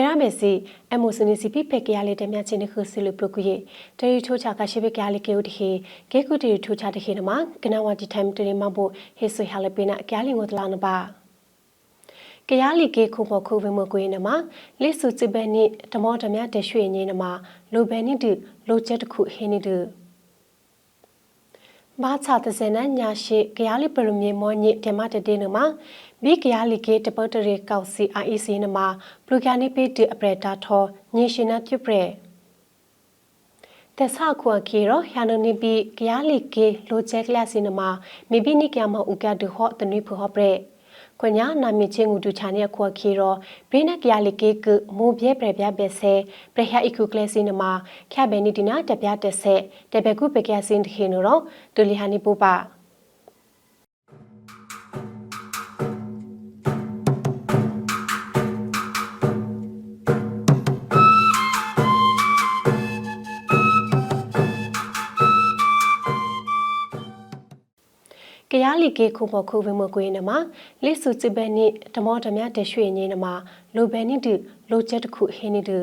တရမယ်စီအမိုစနီစီပိပက်ကရလေးတမြချင်းခုစီလူပလုကူယေတရီထိုချာကရှိပက်ကရလေးကေဥတခေကေကုတီထိုချာတခေနမကနဝတီတိုင်တရီမဘိုဟေဆွေဟာလပိနာကရလေးငိုတလာနပါကရလီကေခုမခုဝမကွေးနမလိစုချဘဲနိတမောတမြတရွှေညင်းနမလိုဘဲနိတူလိုချက်တခုဟင်းနိတူ ဘာချတဲ့စနညာရှိကရလီပရမြေမောညိတမတတေနမဘီကရလီကေတပတ်တရေကောက်စီ IEC နမပလူကန်နိပေတအပရတာထောညင်ရှင်နတ်ပြုပရေတဆခွာကီရောယာနနိပိကရလီကေလိုချက်ကလစီနမမိဘနိကမဥကဒဟောတနွိဖဟောပရေ ခွညာနာမီချင်းငူတူချာနေခွာခီရောဘိနကရလီကေကမိုဘဲပရပြဘဲဆဲပရဟအိကုကလစီနမခဘဲနီဒီနာတပြတက်ဆက်တဘကုပကရစင်တခေနိုရောဒူလီဟာနီပူပါ လီကေခုမခုဝမကွေးနမလိစုချဘဲနိတမောတမြတရွှေညင်းနမလိုဘဲနိတူလိုချက်တခုဟင်းနိတူ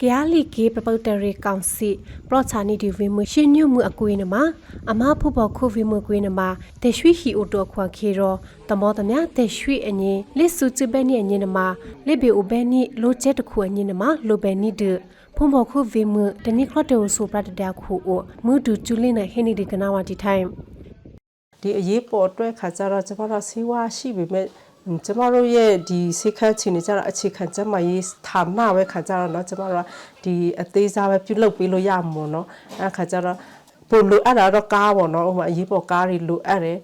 ကရလီကေပပုတ်တရီကောင်စီပရောချာနီဒီဝီမရှင်ညွမှုအကွေးနမအမဖုဘခုဝီမကွေးနမတရွှေဟီအိုတိုခွန်ခေရောတမောတမြတရွှေအငင်းလိစုချဘဲနိအငင်းနမလိဘေအိုဘဲနိလိုချက်တခုအငင်းနမလိုဘဲနိတူဖုံဘခုဗီမတနိခရတောဆိုပရတတခုအိုမူဒူချူလင်းနဟိနီဒီကနာဝတီထိုင် ဒီအရေးပေါ်အတွက်ခါကြတော့ကျမတို့ဆေးဝါးရှိပြီမဲ့ကျမတို့ရဲ့ဒီစိတ်ခန့်ချင်နေကြတာအခြေခံကျမရေးဌာနပဲခါကြတော့เนาะကျမတို့ကဒီအသေးစားပဲပြုလုပ်ပေးလို့ရမှာပေါ့เนาะအဲ့ခါကြတော့ပို့လိုအပ်တာတော့ကားပေါ့နော်ဥပမာအရေးပေါ်ကားတွေလိုအပ်တယ်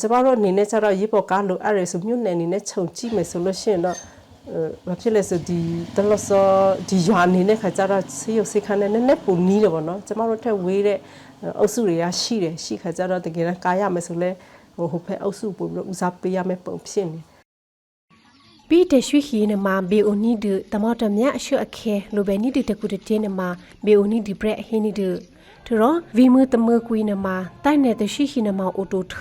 ကျမတို့အနေနဲ့ကျတော့အရေးပေါ်ကားလိုအပ်တယ်ဆိုမြို့နယ်အနေနဲ့ခြုံကြည့်မယ်ဆိုလို့ရှိရင်တော့အဲ ဘာဖြစ်လဲဆိုဒီတလဆောဒီရွာနေတဲ့ခါကျတော့ဆေးရုပ်ဆေးခန်းနဲ့နည်းနည်းပုံနီးတယ်ပေါ့နော်ကျမတို့ထက်ဝေးတဲ့အုပ်စုတွေကရှိတယ်ရှိခါကျတော့တကယ်တော့ကာရမယ်ဆိုလဲဟိုဟိုဖက်အုပ်စုပုံလို့ဦးစားပေးရမယ်ပုံဖြစ်နေပီတရှိခီနမဘေအိုနီဒတမတော်မြအရှုအခဲလိုပဲနီဒတကူတတင်းနမဘေအိုနီဒီဘရက်ဟီနီဒထရောဝီမတမကွီနမတိုင်နေတရှိခီနမအိုတိုထ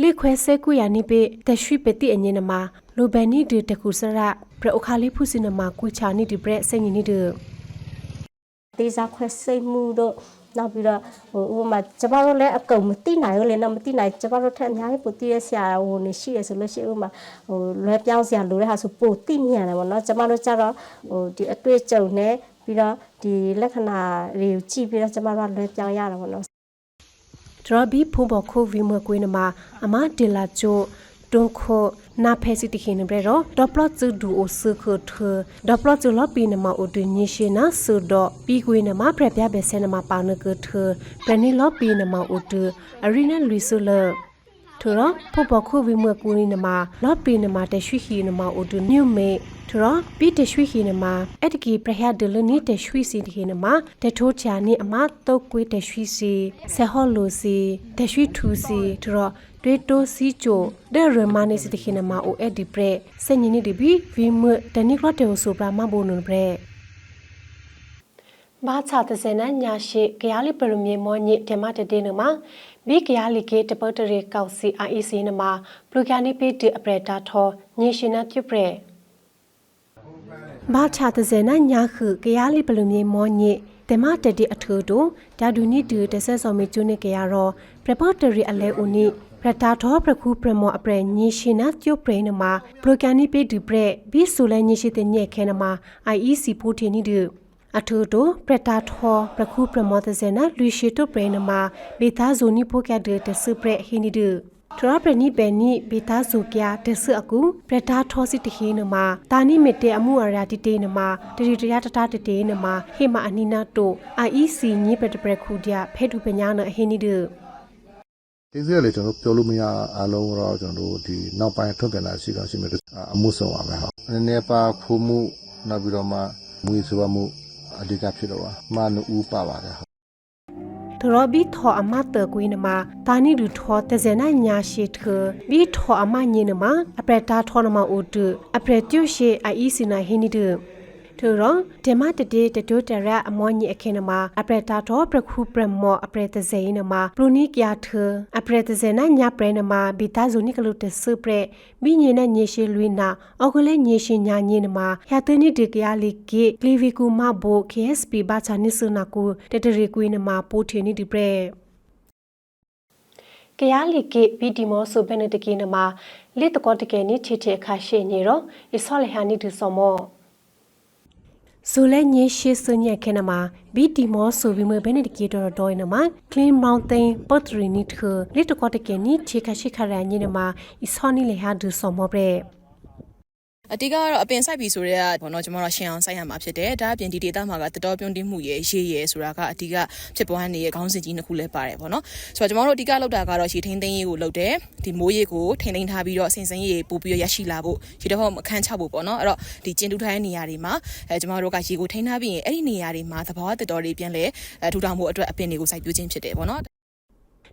လေခွဲဆဲကူယာနိပေတရှိပတိအညင်နမ လိုဘန်နီဒတကုစရပရအခါလေးဖုစင်နမှာကုချာနိဒီဘရဆင်နီဒတေးစားခွဲစိတ်မှုတို့နောက်ပြီးတော့ဟိုဥပမာကျမတို့လည်းအကုန်မသိနိုင်ဘူးလေနော်မသိနိုင်ကျမတို့ထက်အများကြီးပိုသိရဆရာဟိုနေရှိရဆိုလို့ရှိရင်ဥပမာဟိုလွဲပြောင်းဆရာလိုတဲ့ဟာဆိုပိုသိမြန်တယ်ပေါ့နော်ကျမတို့ကြတော့ဟိုဒီအတွေ့အကြုံနဲ့ပြီးတော့ဒီလက္ခဏာတွေကိုကြည့်ပြီးတော့ကျမတို့ကလွဲပြောင်းရတာပေါ့နော်ဒရဘီဖုံဘခိုဗီမကွေးနမှာအမတေလာချို တွန်ခိုနာဖဲစီတခိနဘရတော့ဒေါပလော့ချူဒူအိုဆခထဒေါပလော့ချူလော့ပီနမအိုဒညရှိနာဆူဒေါပီကွေနမပရပြဘဲဆဲနမပါနကထပရနီလော့ပီနမအိုဒအရီနာလူဆူလထရဖပခုဝိမကူနီနမလော့ပီနမတရှိခီနမအိုဒညုမေထရပီတရှိခီနမအတကီပရဟဒလနီတရှိစီတခိနမတထိုးချာနီအမတုတ်ကွေးတရှိစီဆေဟောလိုစီတရှိထူစီထရ တွေတိုစီချိုဒေရမနီစတခိနမအိုအဒီပရက်စညနီဒီဘီဗီမတနိကရတေဆိုပရာမဘိုနုပရက်ဘာချတဲ့စနညာရှိကရလီပရမြေမောညိတမတတေနမဘီကရလီကေတပတ်တရေကောက်စီ IEC နမပလူကန်နိပေတအပရတာထောညရှင်နာပြုပရက်ဘာချတဲ့စနညာခုကရလီပလူမြေမောညိတမတတိအထူတို့ဒါဒူနီဒူတဆက်စော်မီကျွနေကြရတော့ပရပတ်တရီအလဲဦးနိ ပရတာထောပရခုပရမောအပရညရှင်နာကျုပရနမပရိုကန်နိပေဒူပရဘီဆူလဲညရှိတဲ့ညက်ခဲနမ IEC ပိုထင်းနိဒူအထူတိုပရတာထောပရခုပရမောတဇေနာလူရှိတုပရနမဘေသာဇိုနိဖိုကတဲ့တဆပရဟိနိဒူထရပရနိပဲနိဘေသာဇိုကရတဆအကူပရတာထောစီတဟိနမတာနိမီတေအမှုအရာတိတေနမတရီတရတတတတေနမဟေမအနိနာတို IEC ညိပတပရခုဒရဖဲတူပညာနအဟိနိဒူ တင်းစရလေကျွန်တော်ပြောလို့မရအားလုံးတော့ကျွန်တော်တို့ဒီနောက်ပိုင်းထုတ်ပြန်လာရှိတော့ရှိမယ်အမှုဆောင်ပါမယ်ဟုတ်နည်းနည်းပါခိုးမှုနောက်ပြီးတော့မှမွေးဆိုမှုအဓိကဖြစ်တော့ပါမနူပါပါတယ်ဟုတ် ทรบีทออามาเตกุยนมาตานี่ดูทอแต่เจนะญาเชเธอบีทออามาญินมาอเปรตาทอนมาโอดอเปรติวเชไออีสินาเฮนิดท ထူရောဒီမတတေတဒိုတရအမောညအခင်းနမှာအပရတာတော့ပခုပရမောအပရတဇေနမှာပလူနိကယာထအပရတဇေနညာပရနမှာဘီတာဇိုနိကလုတဆပရမိညေနညေရှိလွိနာအောက်ကလေးညေရှိညာညေနမှာရသနိဒီကယာလီကေကလီဗီကူမဘို KSP ဘာချာနိစနာကူတတရီကွေးနမှာပိုထေနိဒီပရကယာလီကေဘီဒီမောဆိုဘနတကေနမှာလေတကောတကေနိချေချေခါရှေညေရောအစောလေဟာနိဒူဆောမော ဇိုလဲညေရှိစညက်ခဲနမှာဘီတီမောဆိုဗီမဘဲနေတကီတော်တော်နမှာကလင်းမောင်သိန်ပတ်ထရီနီထလီတကောတကေနီချေခရှိခရညနေမှာအစောနီလေဟာဒူဆောမောပရဲ အတိကကတော့အပင်စိုက်ပြီဆိုတော့ဘောနော်ကျွန်တော်တို့ရှင်းအောင်စိုက်ရမှာဖြစ်တယ်ဒါအပြင်ဒီဒေတာမှာကတတော်ပြုံးတင်းမှုရဲ့ရေးရဲဆိုတာကအတိကဖြစ်ပွားနေတဲ့ခေါင်းစဉ်ကြီးနှစ်ခုလည်းပါတယ်ပေါ့နော်ဆိုတော့ကျွန်တော်တို့အတိကလောက်တာကတော့ရေထိန်သိမ်းရေးကိုလုပ်တယ်ဒီမိုးရေကိုထိန်သိမ်းထားပြီးတော့အစင်စင်ရေပို့ပြီးတော့ရရှိလာဖို့ရေတော့မခန်းချဖို့ပေါ့နော်အဲ့တော့ဒီကျင်းတူထိုင်းနေရာတွေမှာအဲကျွန်တော်တို့ကရေကိုထိန်ထားပြီးရင်အဲ့ဒီနေရာတွေမှာသဘောတတော်တွေပြန်လဲအဲထူထောင်ဖို့အတွက်အပင်တွေကိုစိုက်ပျိုးခြင်းဖြစ်တယ်ပေါ့နော်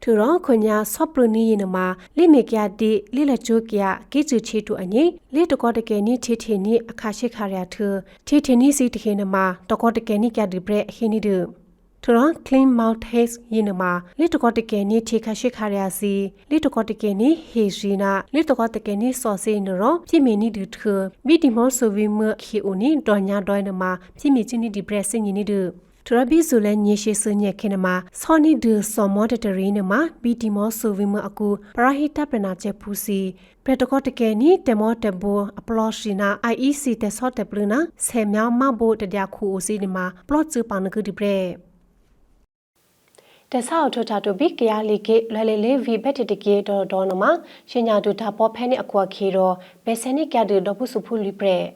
ထူရောခွညာဆော့ပရနီယနမှာလိမေကရတိလိလချိုကရကိချူချီတူအငိလိတကောတကေနီချီချီနီအခါရှိခရရထချီချီနီစီတခေနမှာတကောတကေနီကဒီဘရအခိနီဒူထရန် clean mouth haze ယင်းမှာလစ်တကောတကေနီထေခရှိခါရစီလစ်တကောတကေနီဟေရှိနာလစ်တကောတကေနီစောစေနရောပြိမီနီဒူထဘီဒီမောဆိုဗီမခီအိုနီဒေါ်ညာဒေါ်နမှာပြိမီချင်းနီဒီဘရက်စင်နီဒူ ထရဘီဇူလဲညေရှိစညက်ခင်နမှာဆောနီဒူဆောမောတတရီနမှာဘီတီမောဆိုဗီမအကူပရာဟိတပနာချက်ဖူစီပရတကောတကေနီတမောတဘောအပလောရှိနာ IEC တက်ဆော့တပလနာဆေမြောင်းမဘိုတတခုအိုစီနမှာပလော့ချူပါနကူဒီဘရက်တဆောက်ထထတူဘီကရလီကေလွယ်လေလေဗီဘက်တတကေဒေါ်ဒေါ်နမှာရှင်ညာတူတာပေါ်ဖဲနေအကွာခေတော့ဘယ်စနိကဒဒေါ်ပုစုဖူလီပရက်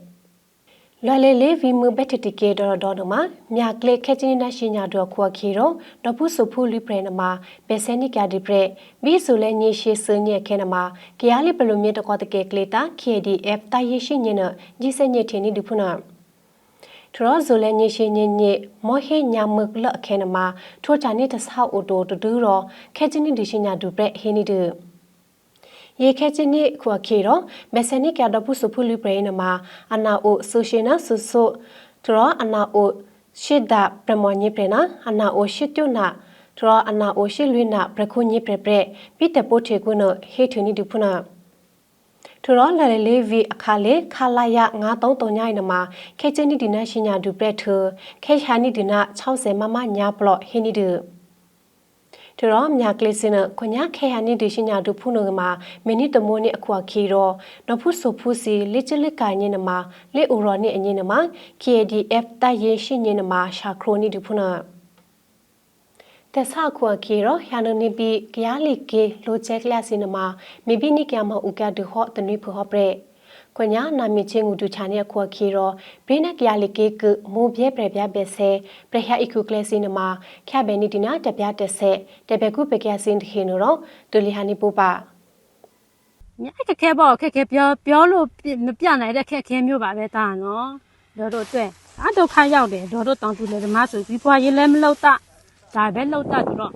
လွယ်လေလေဗီမူဘက်တတကေဒေါ်ဒေါ်နမှာမြကလေခဲချင်းနာရှင်ညာတော့ခွာခေတော့ဒေါ်ပုစုဖူလီပရက်နမှာဘယ်စနိကဒီပရက်ဘီဆိုလဲညေရှိစညက်ခဲနမှာကရလီပလိုမြတ်တကောတကေကလေတာ KDF တာရရှိညနဂျီစညက်ထင်းဒီဖုနာထရောဇိုလဲညရှိညညမောဟေညာမကလအခဲနမှာထိုချာနေတဆောက်အိုတိုတူတူရောခဲချင်းဒီရှိညာဒူပရက်ဟင်းနီဒူ ရေခဲချင်းနိခွာခေရောမက်ဆနိကဒပုစုဖူလီပရိနမှာအနာအိုဆိုရှင်နာဆုဆုထရောအနာအိုရှစ်ဒပရမောညိပရနာအနာအိုရှစ်တုနာထရောအနာအိုရှစ်လွိနာပရခုညိပရပရပိတပိုထေကုနဟေထနီဒူဖုနာထရောလလေလေးဗီအခါလေခလာယ933ညိုင်နမှာခဲချင်းနီဒီနာရှင်ညာဒူပရက်ထခဲချာနီဒီနာ60မမညာပလော့ဟင်းနီဒူ တရောမြကလေးစင်ခွညာခဲဟာနီဒီရှင်ညာဒူဖုနုမှာမိနစ်တမိုးနီအခွာခီရောနဖုဆိုဖုစီလက်ချလက်ကိုင်းနေနမှာလက်အိုရောနီအငင်းနမှာ KDF တိုက်ရင်ရှင်ညနမှာရှာခရိုနီဒူဖုနာတဆခွာခေရောဟျာနနိပိကရလီကေလိုချက်ကလစင်နမှာမိဘနိကမဥကဒဟောတနွေဖဟောပရက် ခွညာနာမီချင်းငူတူချာနေခွာခေရောဘိနကရလီကေကမိုးပြဲပြပြပဲဆဲပရဟအိခုကလစင်နမှာခဘဲနိတိနာတပြတဲ့ဆက်တဘကုပကရစင်တခေနရောဒူလီဟာနိပူပါညခက်ခဲပေါ့ခက်ခဲပြောပြောလို့မပြနိုင်တဲ့ခက်ခဲမျိုးပါပဲတာနော်ဒေါ်တို့အတွက်အဒုက္ခရောက်တယ်ဒေါ်တို့တောင်သူလေဓမ္မဆိုပြီးပွားရင်လည်းမလောက်တာဒါပဲလောက်တာဆိုတော့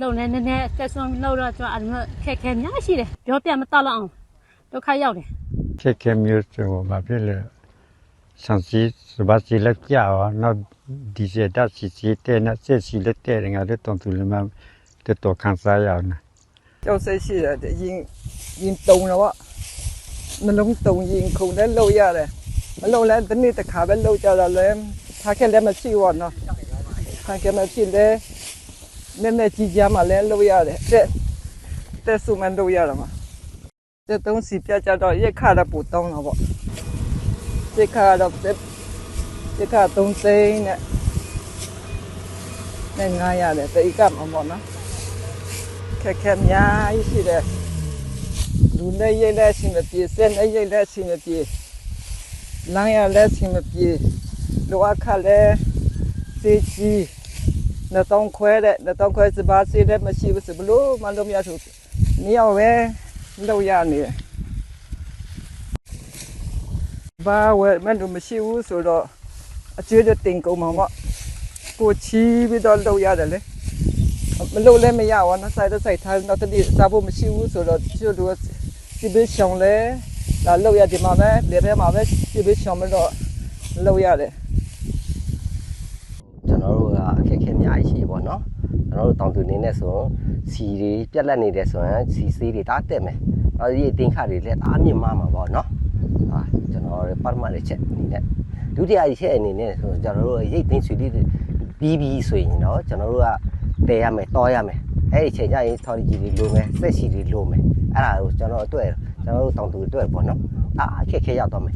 လုံနေနေနေတက်ဆုံးလောက်တော့ကျွန်တော်အဲ့လိုခက်ခဲများရှိတယ်ပြောပြမတော့လောက်အောင်ဒုက္ခရောက်တယ် ခက်ခဲမျိုးဆိုတော့ဘာဖြစ်လဲဆန်စီစဘာစီလက်ကြောက်နော်ဒီစက်တက်စီစီတဲ့နော်ဆက်စီလက်တဲ့ငါတို့တုံသူလမတဲ့တော့ခန်းစားရအောင်ကျောက်ဆက်ရှိတယ်ရင်ရင်တုံတော့ဗောနှလုံးတုံရင်ခုန်လည်းလှုပ်ရတယ်မလှုပ်လဲတစ်နေ့တစ်ခါပဲလှုပ်ကြတော့လဲထားခဲ့လည်းမရှိဘောနော်ထားခဲ့မရှိလဲနည်းနည်းကြည်ကြမှာလဲလှုပ်ရတယ်တဲ့တဲ့စုမန်လှုပ်ရတော့မှာ တဲ့တုံးစီပြကြတော့ရက်ခါတော့ပူတောင်းတော့ဗောရက်ခါတော့ရက်ခါသုံးသိန်းနဲ့နဲ့ငားရတယ်တိတ်ကမှာပေါ့နော်ခက်ခဲများကြီးရှိတယ်လူနဲ့ရိတ်လက်ရှိမပြေစက်နဲ့ရိတ်လက်ရှိမပြေလမ်းရလက်ရှိမပြေလိုအပ်ခက်လဲစေချီနှစ်တောင်းခွဲတဲ့နှစ်တောင်းခွဲစပါးစီတဲ့မရှိဘူးစဘလို့မလုပ်ရဘူးနေရောက်ပဲ လောက်ရနေတယ်ဘာဝဲမန်တို့မရှိဘူးဆိုတော့အကျွေးတွေတင်ကုန်မှာပေါ့ကိုချီးပြီးတော့လောက်ရတယ်လေမလို့လည်းမရဘူးနော်စိုက်တော့စိုက်ထားတော့တတိစားဖို့မရှိဘူးဆိုတော့ကျွတ်တို့စီဘေးရှောင်းလဲလာလောက်ရဒီမှာပဲလေထဲမှာပဲစီဘေးရှောင်းမတော့လုပ်ရတယ်ကျွန်တော်တို့ကအခက်အခဲအများကြီးရှိပေါ့နော် ကျွန်တော်တို့တောင်သူနေနဲ့ဆိုရင်စီတွေပြက်လက်နေတယ်ဆိုရင်စီစေးတွေတားတက်မယ်အဲဒီအတင်ခါတွေလည်းတားမြင့်မှာမှာပေါ့နော်ဟာကျွန်တော်တို့ပတ်မှတ်တဲ့ချက်အနေနဲ့ဒုတိယအချက်အနေနဲ့ဆိုကျွန်တော်တို့ရိတ်သိမ်းဆွေလေးပြီးပြီးဆိုရင်တော့ကျွန်တော်တို့ကတည်ရမယ်တောရမယ်အဲ့ဒီအချိန်ကျရင်ထော်ကြီးတွေလိုမယ်ဆက်စီတွေလိုမယ်အဲ့ဒါကိုကျွန်တော်အတွက်ကျွန်တော်တို့တောင်သူအတွက်ပေါ့နော်ဒါအခက်အခဲရောက်တော့မယ်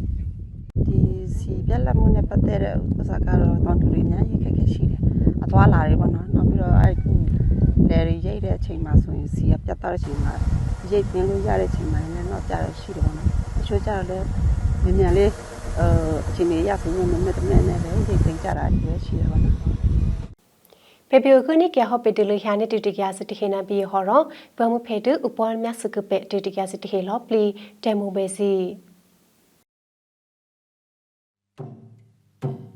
ဒီ စီပြက်လက်မှုနဲ့ပတ်သက်တဲ့ဥစ္စာကတော့တောင်တူတွေအများကြီးခက်ခဲရှိတယ်။အသွားလာတွေပေါ့နော်။နောက်ပြီးတော့အဲ့ဒီလေတွေရိတ်တဲ့အချိန်မှာဆိုရင်စီကပြတ်သွားတဲ့အချိန်မှာရိတ်ပင်လို့ရတဲ့အချိန်မှာလည်းတော့ကြားရရှိတယ်ပေါ့နော်။အချို့ကျတော့လည်းမြန်မြန်လေးအဲအချိန်ကြီးရဆိုရင်မမတမဲနဲ့ပဲရိတ်ပင်ကြတာတွေရှိတယ်ပေါ့နော်။ပေပီယိုခုနိကဟောပေတလူဟာနေတူတကရစတခေနဘီဟောရဘမဖေဒဥပဝမြစကပေတူတကရစတခေလောပလီတေမိုဘေစီ Boom, boom.